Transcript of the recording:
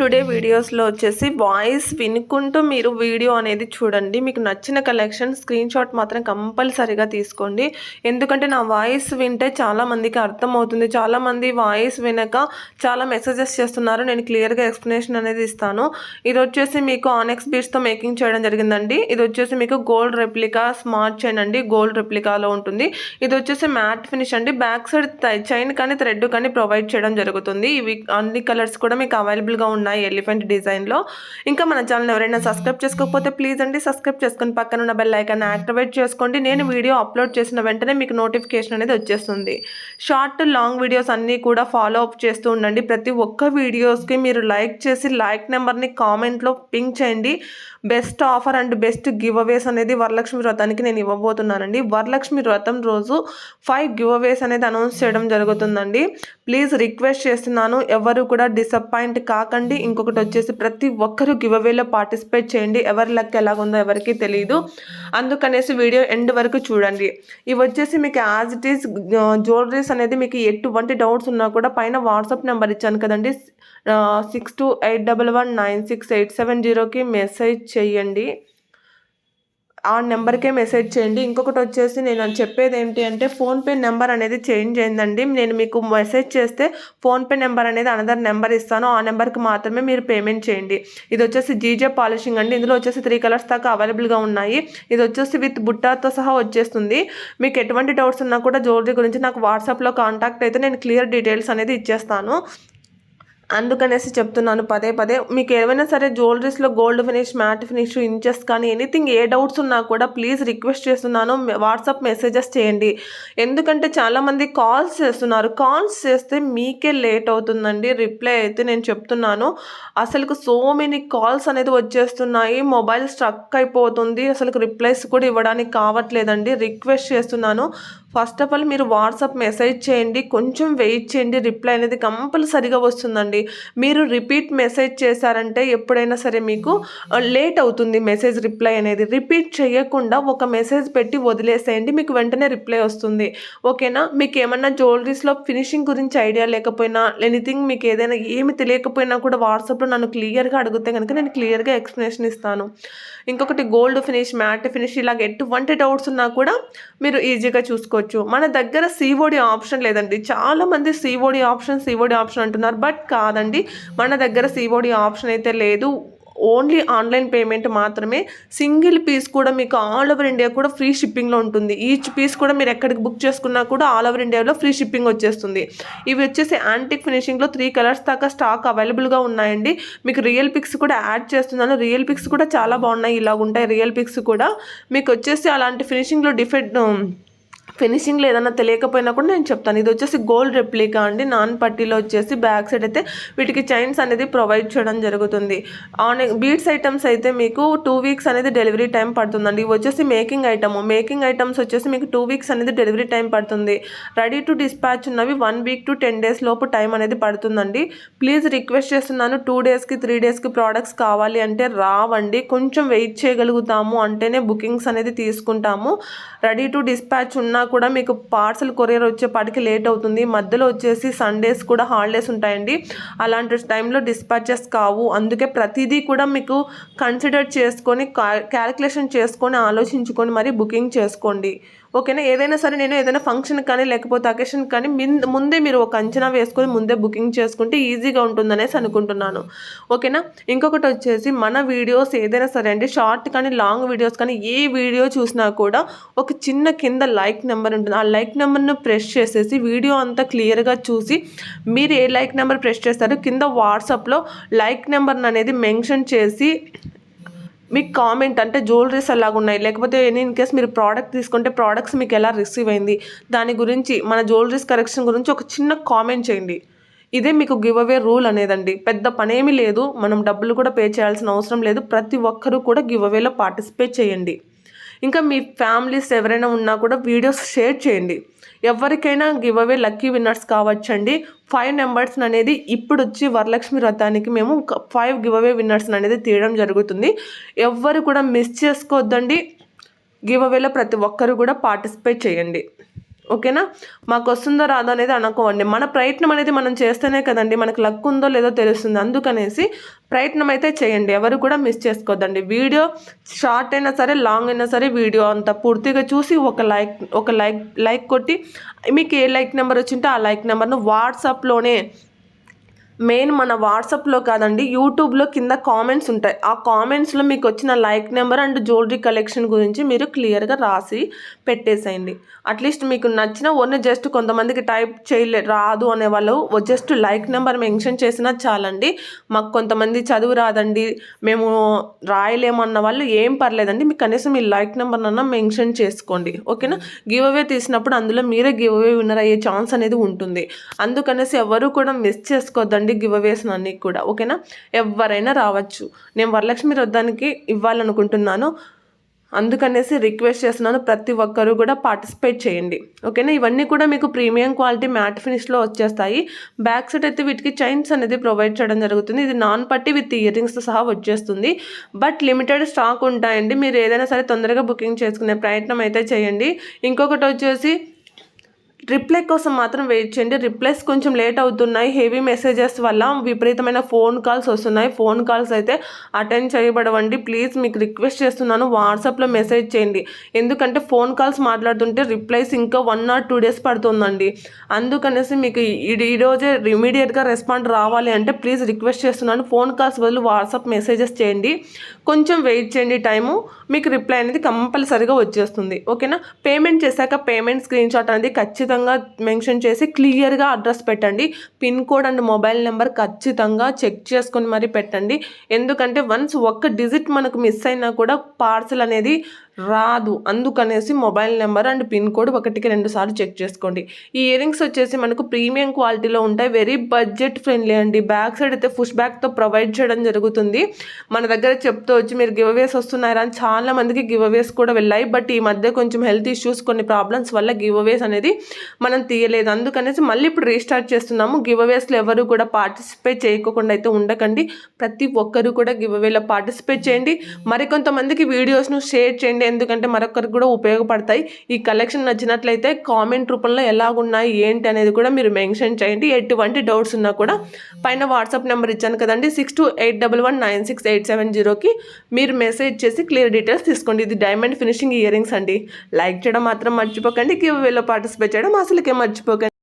today వీడియోస్లో వచ్చేసి voice వినుకుంటూ మీరు వీడియో అనేది చూడండి. మీకు నచ్చిన కలెక్షన్ స్క్రీన్ షాట్ మాత్రం కంపల్సరీగా తీసుకోండి. ఎందుకంటే నా వాయిస్ వింటే చాలా మందికి అర్థమవుతుంది. చాలామంది వాయిస్ వినక చాలా మెసేజెస్ చేస్తున్నారు. నేను క్లియర్గా ఎక్స్ప్లెనేషన్ అనేది ఇస్తాను. ఇది వచ్చేసి మీకు ఆనెక్స్ బీచ్తో మేకింగ్ చేయడం జరిగిందండి. ఇది వచ్చేసి మీకు గోల్డ్ రెప్లికా స్మార్ట్ చైన్ అండి. గోల్డ్ రెప్లికాలో ఉంటుంది. ఇది వచ్చేసి మ్యాట్ ఫినిష్ అండి. బ్యాక్ సైడ్ చైన్ కానీ థ్రెడ్ కానీ ప్రొవైడ్ చేయడం జరుగుతుంది. ఇవి అన్ని కలర్స్ కూడా మీకు అవైలబుల్గా ఉన్నాయి ఎలిఫెంట్ డిజైన్లో. ఇంకా మన ఛానల్ ఎవరైనా సబ్స్క్రైబ్ చేసుకోకపోతే ప్లీజ్ అండి సబ్స్క్రైబ్ చేసుకుని పక్కన ఉన్న బెల్ ఐకాన్ యాక్టివేట్ చేసుకోండి. నేను వీడియో అప్లోడ్ చేసిన వెంటనే మీకు నోటిఫికేషన్ అనేది వచ్చేస్తుంది. షార్ట్ లాంగ్ వీడియోస్ అన్నీ కూడా ఫాలో అప్ చేస్తూ ఉండండి. ప్రతి ఒక్క వీడియోస్కి మీరు లైక్ చేసి లైక్ నెంబర్ని కామెంట్లో పింక్ చేయండి. Best offer and best giveaways అనేది వరలక్ష్మి వ్రతానికి నేను ఇవ్వబోతున్నానండి. వరలక్ష్మి వ్రతం రోజు ఫైవ్ గివ్ అవేస్ అనేది అనౌన్స్ చేయడం జరుగుతుందండి. ప్లీజ్ రిక్వెస్ట్ చేస్తున్నాను ఎవరు కూడా డిసప్పాయింట్ కాకండి. ఇంకొకటి వచ్చేసి ప్రతి ఒక్కరూ గివ్ అవేలో పార్టిసిపేట్ చేయండి. ఎవరి లెక్క ఎలాగుందో ఎవరికి తెలియదు అందుకనేసి వీడియో ఎండ్ వరకు చూడండి. ఇవి వచ్చేసి మీకు యాజ్ ఇట్ ఈస్ జ్యువెలరీస్ అనేది మీకు ఎటువంటి డౌట్స్ ఉన్నా కూడా పైన వాట్సాప్ నెంబర్ ఇచ్చాను కదండి. Six two eight double one nine six eight seven జీరోకి మెసేజ్ చేయండి. ఆ నెంబర్కే మెసేజ్ చేయండి. ఇంకొకటి వచ్చేసి నేను చెప్పేది ఏంటి అంటే ఫోన్పే నెంబర్ అనేది చేంజ్ అయిందండి. నేను మీకు మెసేజ్ చేస్తే ఫోన్పే నెంబర్ అనేది అనదర్ నెంబర్ ఇస్తాను. ఆ నెంబర్కి మాత్రమే మీరు పేమెంట్ చేయండి. ఇది వచ్చేసి జీజే పాలిషింగ్ అండి. ఇందులో వచ్చేసి త్రీ కలర్స్ దాకా అవైలబుల్గా ఉన్నాయి. ఇది వచ్చేసి విత్ బుట్టాతో సహా వచ్చేస్తుంది. మీకు ఎటువంటి డౌట్స్ ఉన్నా కూడా జ్యువెలరీ గురించి నాకు వాట్సాప్లో కాంటాక్ట్ అయితే నేను క్లియర్ డీటెయిల్స్ అనేది ఇచ్చేస్తాను. అందుకనేసి చెప్తున్నాను పదే పదే. మీకు ఏమైనా సరే జ్యువెలరీస్లో gold finish matte finish inches కానీ ఎనీథింగ్ ఏ డౌట్స్ ఉన్నా కూడా ప్లీజ్ రిక్వెస్ట్ చేస్తున్నాను. వాట్సాప్ మెసేజెస్ చేయండి. ఎందుకంటే చాలామంది కాల్స్ చేస్తున్నారు. కాల్స్ చేస్తే మీకే లేట్ అవుతుందండి. రిప్లై అయితే నేను చెప్తున్నాను. అసలు సో మెనీ కాల్స్ అనేది వచ్చేస్తున్నాయి. మొబైల్ స్ట్రక్ అయిపోతుంది. అసలు రిప్లైస్ కూడా ఇవ్వడానికి కావట్లేదండి. రిక్వెస్ట్ చేస్తున్నాను. ఫస్ట్ ఆఫ్ ఆల్ మీరు వాట్సాప్ మెసేజ్ చేయండి కొంచెం వెయిట్ చేయండి. రిప్లై అనేది కంపల్సరిగా వస్తుందండి. మీరు రిపీట్ మెసేజ్ చేశారంటే ఎప్పుడైనా సరే మీకు లేట్ అవుతుంది మెసేజ్ రిప్లై అనేది. రిపీట్ చేయకుండా ఒక మెసేజ్ పెట్టి వదిలేసేయండి మీకు వెంటనే రిప్లై వస్తుంది. ఓకేనా? మీకు ఏమన్నా జ్యువెలరీస్లో ఫినిషింగ్ గురించి ఐడియా లేకపోయినా ఎనీథింగ్ మీకు ఏదైనా ఏమి తెలియకపోయినా కూడా వాట్సాప్లో నన్ను క్లియర్గా అడిగితే కనుక నేను క్లియర్గా ఎక్స్ప్లెనేషన్ ఇస్తాను. ఇంకొకటి గోల్డ్ ఫినిష్ మ్యాట్ ఫినిష్ ఇలాగ ఎటువంటి డౌట్స్ ఉన్నా కూడా మీరు ఈజీగా చూసుకోవచ్చు. మన దగ్గర సిఓడి ఆప్షన్ లేదండి. చాలామంది సిఓడి ఆప్షన్ సిఓడి ఆప్షన్ అంటున్నారు. బట్ కాదండి మన దగ్గర సిఓడి ఆప్షన్ అయితే లేదు. ఓన్లీ ఆన్లైన్ పేమెంట్ మాత్రమే. సింగిల్ పీస్ కూడా మీకు ఆల్ ఓవర్ ఇండియా కూడా ఫ్రీ షిప్పింగ్లో ఉంటుంది. ఈచ్ పీస్ కూడా మీరు ఎక్కడికి బుక్ చేసుకున్నా కూడా ఆల్ ఓవర్ ఇండియాలో ఫ్రీ షిప్పింగ్ వచ్చేస్తుంది. ఇవి వచ్చేసి యాంటిక్ ఫినిషింగ్లో త్రీ కలర్స్ దాకా స్టాక్ అవైలబుల్గా ఉన్నాయండి. మీకు రియల్ పిక్స్ కూడా యాడ్ చేస్తున్నాను. రియల్ పిక్స్ కూడా చాలా బాగున్నాయి. ఇలా ఉంటాయి రియల్ పిక్స్ కూడా. మీకు వచ్చేసి అలాంటి ఫినిషింగ్లో డిఫెక్ట్ ఫినిషింగ్లో ఏదైనా తెలియకపోయినా కూడా నేను చెప్తాను. ఇది వచ్చేసి గోల్డ్ రెప్లికా అండి. నాన్ పట్టీలో వచ్చేసి బ్యాక్ సైడ్ అయితే వీటికి చైన్స్ అనేది ప్రొవైడ్ చేయడం జరుగుతుంది. ఆన్ బీడ్స్ ఐటమ్స్ అయితే మీకు టూ వీక్స్ అనేది డెలివరీ టైం పడుతుందండి. ఇవి వచ్చేసి మేకింగ్ ఐటమ్. మేకింగ్ ఐటమ్స్ వచ్చేసి మీకు టూ వీక్స్ అనేది డెలివరీ టైం పడుతుంది. రెడీ టు డిస్పాచ్ ఉన్నవి one week to ten days లోపు టైం అనేది పడుతుందండి. ప్లీజ్ రిక్వెస్ట్ చేస్తున్నాను టూ డేస్కి త్రీ డేస్కి ప్రోడక్ట్స్ కావాలి అంటే రావండి. కొంచెం వెయిట్ చేయగలుగుతాము అంటేనే బుకింగ్స్ అనేది తీసుకుంటాము. రెడీ టు డిస్పాచ్ ఉన్న కూడా మీకు పార్సల్ కొరియర్ వచ్చేపాటికి లేట్ అవుతుంది. మధ్యలో వచ్చేసి సండేస్ కూడా హాలిడేస్ ఉంటాయండి. అలాంటి టైంలో డిస్పాచెస్ కావు. అందుకే ప్రతిదీ కూడా మీకు కన్సిడర్ చేసుకొని క్యాలిక్యులేషన్ చేసుకొని ఆలోచించుకొని మరి బుకింగ్ చేసుకోండి. ఓకేనా? ఏదైనా సరే నేను ఏదైనా ఫంక్షన్ కానీ లేకపోతే అకేషన్ కానీ ముందే మీరు ఒక అంచనా వేసుకొని ముందే బుకింగ్ చేసుకుంటే ఈజీగా ఉంటుందనేసి అనుకుంటున్నాను. ఓకేనా? ఇంకొకటి వచ్చేసి మన వీడియోస్ ఏదైనా సరే అండి షార్ట్ కానీ లాంగ్ వీడియోస్ కానీ ఏ వీడియో చూసినా కూడా ఒక చిన్న కింద లైక్ నెంబర్ ఉంటుంది. ఆ లైక్ నెంబర్ను ప్రెస్ చేసేసి వీడియో అంతా క్లియర్గా చూసి మీరు ఏ లైక్ నెంబర్ ప్రెస్ చేస్తారో కింద వాట్సాప్లో లైక్ నెంబర్ అనేది మెన్షన్ చేసి మీకు కామెంట్ అంటే జ్యువెలరీస్ ఎలాగ ఉన్నాయి. లేకపోతే ఇన్ కేస్ మీరు ప్రోడక్ట్ తీసుకుంటే ప్రోడక్ట్స్ మీకు ఎలా రిసీవ్ అయింది? దాని గురించి మన జ్యువెలరీస్ కరెక్షన్ గురించి ఒక చిన్న కామెంట్ చేయండి. ఇదే మీకు గివ్ అవే రూల్ అనేదండి. పెద్ద పనేమీ లేదు. మనం డబ్బులు కూడా పే చేయాల్సిన అవసరం లేదు. ప్రతి ఒక్కరూ కూడా గివ్ అవేలో పార్టిసిపేట్ చేయండి. ఇంకా మీ ఫ్యామిలీస్ ఎవరైనా ఉన్నా కూడా వీడియోస్ షేర్ చేయండి. ఎవరికైనా గివ్ అవే లక్కీ విన్నర్స్ కావచ్చండి. ఫైవ్ నెంబర్స్ అనేది ఇప్పుడు వచ్చి వరలక్ష్మి వ్రతానికి మేము ఫైవ్ గివ్ అవే విన్నర్స్ అనేది తీయడం జరుగుతుంది. ఎవ్వరు కూడా మిస్ చేసుకోవద్దండి గివ్ అవేలో ప్రతి ఒక్కరు కూడా పార్టిసిపేట్ చేయండి. ఓకేనా? మాకు వస్తుందో రాదో అనేది అనుకోండి. మన ప్రయత్నం అనేది మనం చేస్తేనే కదండి మనకు లక్ ఉందో లేదో తెలుస్తుంది. అందుకనేసి ప్రయత్నం అయితే చేయండి. ఎవరు కూడా మిస్ చేసుకోవద్దండి వీడియో షార్ట్ అయినా సరే లాంగ్ అయినా సరే వీడియో అంత పూర్తిగా చూసి ఒక లైక్ ఒక లైక్ లైక్ కొట్టి మీకు ఏ లైక్ నెంబర్ వచ్చింటే ఆ లైక్ నెంబర్ను వాట్సాప్లోనే మెయిన్ మన వాట్సాప్లో కాదండి యూట్యూబ్లో కింద కామెంట్స్ ఉంటాయి. ఆ కామెంట్స్లో మీకు వచ్చిన like number and jewellery collection గురించి మీరు క్లియర్గా రాసి పెట్టేసేయండి. అట్లీస్ట్ మీకు నచ్చిన ఓన్లీ జస్ట్ కొంతమందికి టైప్ చేయలే రాదు అనే వాళ్ళు జస్ట్ లైక్ నెంబర్ మెన్షన్ చేసినా చాలండి. మాకు కొంతమంది చదువు రాదండి మేము రాయలేమన్న వాళ్ళు ఏం పర్లేదండి. మీకు కనీసం మీ లైక్ నెంబర్నన్నా మెన్షన్ చేసుకోండి. ఓకేనా? గివ్ అవే తీసినప్పుడు అందులో మీరే గివ్ అవే విన్నర్ అయ్యే ఛాన్స్ అనేది ఉంటుంది. అందుకనేసి ఎవరు కూడా మిస్ చేసుకోవద్దండి గివ్ అవేస్ అన్నీ కూడా ఓకేనా? ఎవరైనా రావచ్చు. నేను వరలక్ష్మి వద్దానికి ఇవ్వాలనుకుంటున్నాను. అందుకనేసి రిక్వెస్ట్ చేస్తున్నాను ప్రతి ఒక్కరూ కూడా పార్టిసిపేట్ చేయండి. ఓకేనా? ఇవన్నీ కూడా మీకు ప్రీమియం క్వాలిటీ మ్యాట్ ఫినిష్లో వచ్చేస్తాయి. బ్యాక్ సైడ్ అయితే వీటికి చైన్స్ అనేది ప్రొవైడ్ చేయడం జరుగుతుంది. ఇది నాన్ పట్టి విత్ ఇయర్ రింగ్స్తో సహా వచ్చేస్తుంది. బట్ లిమిటెడ్ స్టాక్ ఉంటాయండి. మీరు ఏదైనా సరే తొందరగా బుకింగ్ చేసుకునే ప్రయత్నం అయితే చేయండి. ఇంకొకటి వచ్చేసి రిప్లై కోసం మాత్రం వెయిట్ చేయండి. రిప్లైస్ కొంచెం లేట్ అవుతున్నాయి. హెవీ మెసేజెస్ వల్ల విపరీతమైన ఫోన్ కాల్స్ వస్తున్నాయి. ఫోన్ కాల్స్ అయితే అటెండ్ చేయబడవండి. ప్లీజ్ మీకు రిక్వెస్ట్ చేస్తున్నాను వాట్సాప్లో మెసేజ్ చేయండి. ఎందుకంటే ఫోన్ కాల్స్ మాట్లాడుతుంటే రిప్లైస్ ఇంకా వన్ ఆర్ టూ డేస్ పడుతుందండి. అందుకనేసి మీకు ఈరోజే ఇమీడియట్గా రెస్పాండ్ రావాలి అంటే ప్లీజ్ రిక్వెస్ట్ చేస్తున్నాను. ఫోన్ కాల్స్ బదులు వాట్సాప్ మెసేజెస్ చేయండి. కొంచెం వెయిట్ చేయండి టైము. మీకు రిప్లై అనేది కంపల్సరీగా వచ్చేస్తుంది. ఓకేనా? పేమెంట్ చేశాక పేమెంట్ స్క్రీన్ షాట్ అనేది ఖచ్చితంగా ఖచ్చితంగా మెన్షన్ చేసి క్లియర్గా అడ్రస్ పెట్టండి. Pin code and mobile number ఖచ్చితంగా చెక్ చేసుకొని మరి పెట్టండి. ఎందుకంటే వన్స్ ఒక్క డిజిట్ మనకు మిస్ అయినా కూడా పార్సల్ అనేది రాదు. అందుకనేసి mobile number and pin code ఒకటికి రెండు సార్లు చెక్ చేసుకోండి. ఈ ఇయరింగ్స్ వచ్చేసి మనకు ప్రీమియం క్వాలిటీలో ఉంటాయి. వెరీ బడ్జెట్ ఫ్రెండ్లీ అండి. బ్యాక్ సైడ్ అయితే ఫుష్ బ్యాక్తో ప్రొవైడ్ చేయడం జరుగుతుంది. మన దగ్గర చెప్తూ వచ్చి మీరు గివ్ అవేస్ వస్తున్నారా అని చాలా మందికి గివ్ అవేస్ కూడా వెళ్ళాయి. బట్ ఈ మధ్య కొంచెం హెల్త్ ఇష్యూస్ కొన్ని ప్రాబ్లమ్స్ వల్ల గివ్ అవేస్ అనేది మనం తీయలేదు. అందుకనేసి మళ్ళీ ఇప్పుడు రీస్టార్ట్ చేస్తున్నాము. గివ్ అవేస్లో ఎవరు కూడా పార్టిసిపేట్ చేయకుండా అయితే ఉండకండి. ప్రతి ఒక్కరు కూడా గివ్ అవేలో పార్టిసిపేట్ చేయండి. మరికొంతమందికి వీడియోస్ను షేర్ చేయండి. ఎందుకంటే మరొకరికి కూడా ఉపయోగపడతాయి. ఈ కలెక్షన్ నచ్చినట్లయితే కామెంట్ రూపంలో ఎలాగున్నాయి ఏంటి అనేది కూడా మీరు మెన్షన్ చేయండి. ఎటువంటి డౌట్స్ ఉన్నా కూడా పైన వాట్సాప్ నెంబర్ ఇచ్చాను కదండి six two eight double one nine six eight seven జీరోకి మీరు మెసేజ్ చేసి క్లియర్ డీటెయిల్స్ తీసుకోండి. ఇది డైమండ్ ఫినిషింగ్ ఇయర్ రింగ్స్ అండి. లైక్ చేయడం మాత్రం మర్చిపోకండి గివ్ వేలో పార్టిసిపేట్ చేయడం అసలుకే మర్చిపోకండి.